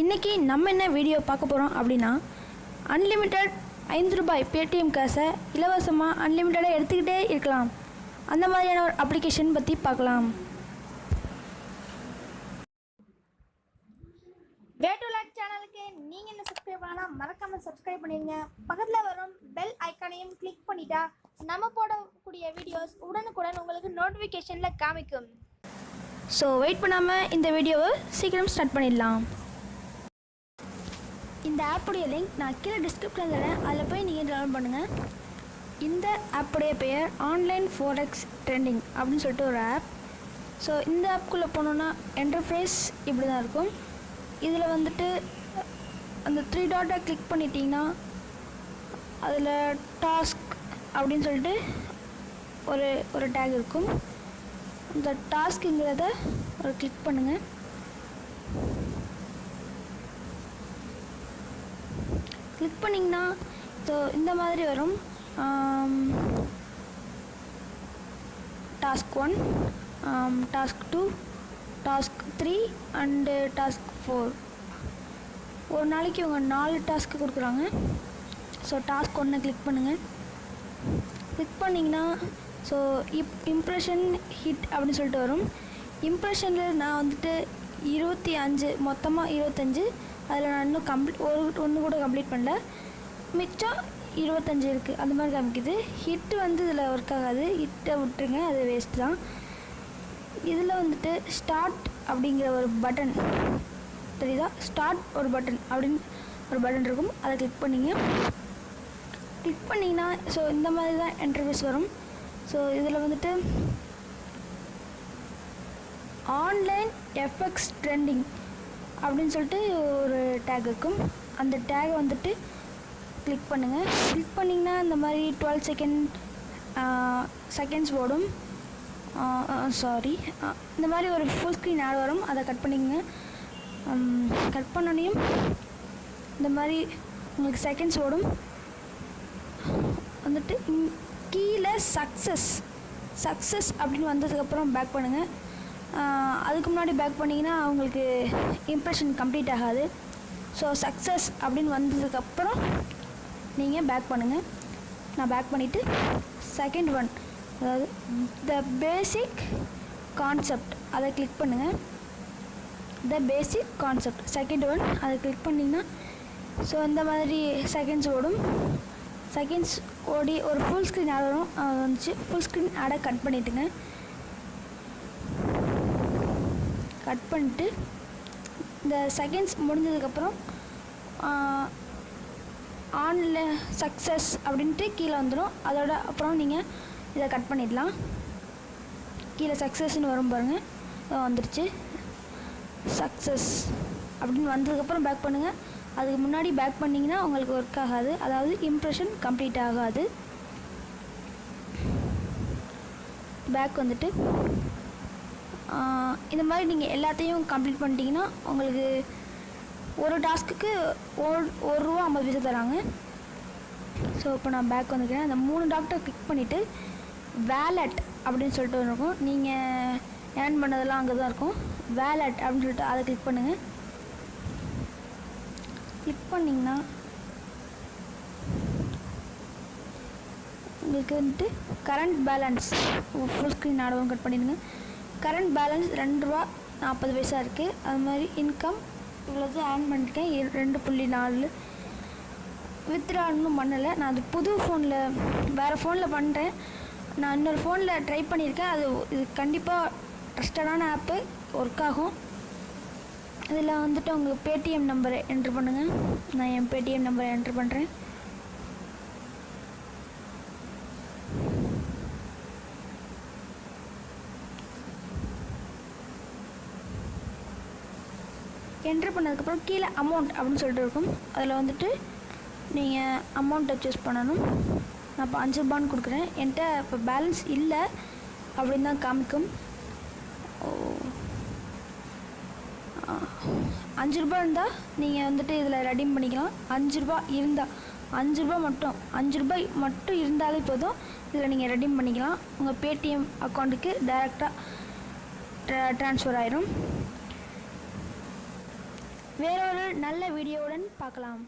இன்றைக்கி நம்ம என்ன வீடியோ பார்க்க போகிறோம் அப்படின்னா அன்லிமிட்டெட் ஐந்து ரூபாய் பேடிஎம் காசை இலவசமாக அன்லிமிட்டடாக எடுத்துக்கிட்டே இருக்கலாம். அந்த மாதிரியான ஒரு அப்ளிகேஷன் பற்றி பார்க்கலாம். வே டு லைக் சேனலுக்கு நீங்கள் என்ன சப்ஸ்கிரைப் பண்ணலாம் மறக்காம சப்ஸ்கிரைப் பண்ணிடுங்க பக்கத்தில் வரும் பெல் ஐக்கானையும் கிளிக் பண்ணிட்டா நம்ம போடக்கூடிய வீடியோஸ் உடனுக்குடன் உங்களுக்கு நோட்டிஃபிகேஷனில் காமிக்கும். ஸோ வெயிட் பண்ணாமல் இந்த வீடியோவை சீக்கிரம் ஸ்டார்ட் பண்ணிடலாம். இந்த ஆப்புடைய லிங்க் நான் கீழே டிஸ்கிரிப்ஷனில் தரேன். அதில் போய் நீங்கள் டவுன்லோட் பண்ணுங்கள் இந்த ஆப்புடைய பெயர் ஆன்லைன் ஃபோரெக்ஸ் ட்ரெண்டிங் அப்படின்னு சொல்லிட்டு ஒரு ஆப் ஸோ இந்த ஆப்குள்ளே போனோன்னா என்டர்ஃபேஸ் இப்படி தான் இருக்கும். இதில் வந்துட்டு அந்த த்ரீ டாட்டை கிளிக் பண்ணிட்டீங்கன்னா அதில் டாஸ்க் அப்படின்னு சொல்லிட்டு ஒரு ஒரு டேக் இருக்கும். இந்த டாஸ்க்குங்கிறத ஒரு கிளிக் பண்ணுங்கள் கிளிக் பண்ணிங்கன்னா ஸோ இந்த மாதிரி வரும். Task one task two task three and task four ஒரு நாளைக்கு இவங்க நாலு டாஸ்க்கு கொடுக்குறாங்க. ஸோ டாஸ்க் ஒன்றை கிளிக் பண்ணுங்கள் கிளிக் பண்ணிங்கன்னா ஸோ இப் இம்ப்ரெஷன் ஹிட் அப்படின்னு சொல்லிட்டு வரும். இம்ப்ரெஷனில் நான் வந்துட்டு இருபத்தி அஞ்சு மொத்தமாக இருபத்தஞ்சு அதில் நான் இன்னும் கம்ப்ளீட் ஒரு ஒன்று கூட கம்ப்ளீட் பண்ணல. மிச்சம் இருபத்தஞ்சு இருக்குது அந்த மாதிரி காமிக்குது. ஹிட் வந்து இதில் ஒர்க் ஆகாது. ஹிட்டை விட்டுருங்க. அது வேஸ்ட் தான். இதில் வந்துட்டு ஸ்டார்ட் அப்படிங்கிற ஒரு பட்டன் தெரியுதா? ஸ்டார்ட் ஒரு பட்டன் அப்படின்னு ஒரு பட்டன் இருக்கும். அதை கிளிக் பண்ணிங்க. கிளிக் பண்ணிங்கன்னா ஸோ இந்த மாதிரி தான் இன்டர்ஃபேஸ் வரும். ஸோ இதில் வந்துட்டு ஆன்லைன் எஃப்எக்ஸ் ட்ரெண்டிங் அப்படின்னு சொல்லிட்டு ஒரு டேக் இருக்கும். அந்த டேகை வந்துட்டு கிளிக் பண்ணுங்கள் கிளிக் பண்ணிங்கன்னா இந்த மாதிரி டுவெல் செகண்ட் செகண்ட்ஸ் ஓடும். சாரி இந்த மாதிரி ஒரு ஃபுல் ஸ்க்ரீன் ஆட் வரும். அதை கட் பண்ணிக்கங்க. கட் பண்ணோன்னையும் இந்த மாதிரி உங்களுக்கு செகண்ட்ஸ் ஓடும். வந்துட்டு கீழே சக்ஸஸ் சக்ஸஸ் அப்படின்னு வந்ததுக்கப்புறம் பேக் பண்ணுங்கள் அதுக்கு முன்னாடி பேக் பண்ணிங்கன்னா அவங்களுக்கு இம்ப்ரெஷன் கம்ப்ளீட் ஆகாது. ஸோ சக்ஸஸ் அப்படின்னு வந்ததுக்கப்புறம் நீங்கள் பேக் பண்ணுங்கள் நான் பேக் பண்ணிவிட்டு செகண்ட் ஒன் அதாவது த பேசிக் கான்செப்ட் அதை கிளிக் பண்ணுங்கள் the basic concept second one அதை கிளிக் பண்ணிங்கன்னா ஸோ இந்த மாதிரி செகண்ட்ஸ் ஓடும். செகண்ட்ஸ் ஓடி ஒரு ஃபுல் ஸ்க்ரீன் ஆட் வரும். வந்துச்சு. ஃபுல் ஸ்க்ரீன் ஆடை கட் பண்ணிவிட்டுங்க கட் பண்ணிட்டு இந்த செகண்ட்ஸ் முடிஞ்சதுக்கப்புறம் ஆன்லைன் சக்ஸஸ் அப்படின்ட்டு கீழே வந்துடும் அதோட அப்புறம் நீங்கள் இதை கட் பண்ணிடலாம். கீழே சக்ஸஸ்ன்னு வரும் பாருங்கள் வந்துருச்சு. சக்ஸஸ் அப்படின்னு வந்ததுக்கப்புறம் பேக் பண்ணுங்கள் அதுக்கு முன்னாடி பேக் பண்ணிங்கன்னா உங்களுக்கு ஒர்க் ஆகாது. அதாவது இம்ப்ரெஷன் கம்ப்ளீட் ஆகாது. பேக் வந்துட்டு இந்த மாதிரி நீங்கள் எல்லாத்தையும் கம்ப்ளீட் பண்ணிட்டீங்கன்னா உங்களுக்கு ஒரு டாஸ்க்குக்கு ஒரு ஒரு ரூபா ஐம்பது பைசா தராங்க. ஸோ இப்போ நான் பேக் வந்துக்கிறேன். அந்த மூணு டாக்டர் கிளிக் பண்ணிவிட்டு வேலட் அப்படின்னு சொல்லிட்டு ஒன்று இருக்கும். நீங்கள் ஏர்ன் பண்ணதெல்லாம் அங்கே தான் இருக்கும். வேலட் அப்படின்னு சொல்லிட்டு அதை கிளிக் பண்ணுங்கள் கிளிக் பண்ணிங்கன்னா உங்களுக்கு வந்துட்டு கரண்ட் பேலன்ஸ் ஃபுல் ஸ்க்ரீன் ஆடவும் கட் பண்ணிடுங்க. கரண்ட் பேலன்ஸ் ரெண்டு ரூபா நாற்பது பைசா இருக்குது அது மாதிரி இன்கம் இவ்வளோது ஆன் பண்ணியிருக்கேன் ரெண்டு புள்ளி நாலு. வித்ரா இன்னும் பண்ணலை. நான் அது புது ஃபோனில் வேறு ஃபோனில் பண்ணுறேன் நான் இன்னொரு ஃபோனில் ட்ரை பண்ணியிருக்கேன் அது இது கண்டிப்பாக ட்ரஸ்டடான ஆப்பு ஒர்க் ஆகும். இதில் வந்துட்டு உங்கள் பேடிஎம் நம்பரை என்ட்ரு பண்ணுங்கள் நான் என் பேடிஎம் நம்பரை என்ட்ரு பண்ணுறேன் என்ட்ரு பண்ணதுக்கப்புறம் கீழே அமௌண்ட் அப்படின்னு சொல்லிட்டு இருக்கும். அதில் வந்துட்டு நீங்கள் அமௌண்ட்டை சூஸ் பண்ணணும். நான் இப்போ அஞ்சு ரூபான்னு கொடுக்குறேன். என்கிட்ட இப்போ பேலன்ஸ் இல்லை அப்படின்னு தான் காமிக்கும். ஓ. அஞ்சு ரூபாய் இருந்தால் நீங்கள் வந்துட்டு இதில் ரெடீம் பண்ணிக்கலாம். அஞ்சு ரூபா இருந்தால் அஞ்சு ரூபா மட்டும் அஞ்சு ரூபாய் மட்டும் இருந்தாலே போதும். இதில் நீங்கள் ரெடீம் பண்ணிக்கலாம். உங்கள் பேடிஎம் அக்கௌண்ட்டுக்கு டைரெக்டாக ட்ரான்ஸ்ஃபர் ஆயிரும். வேறொரு நல்ல வீடியோவுடன் பார்க்கலாம்.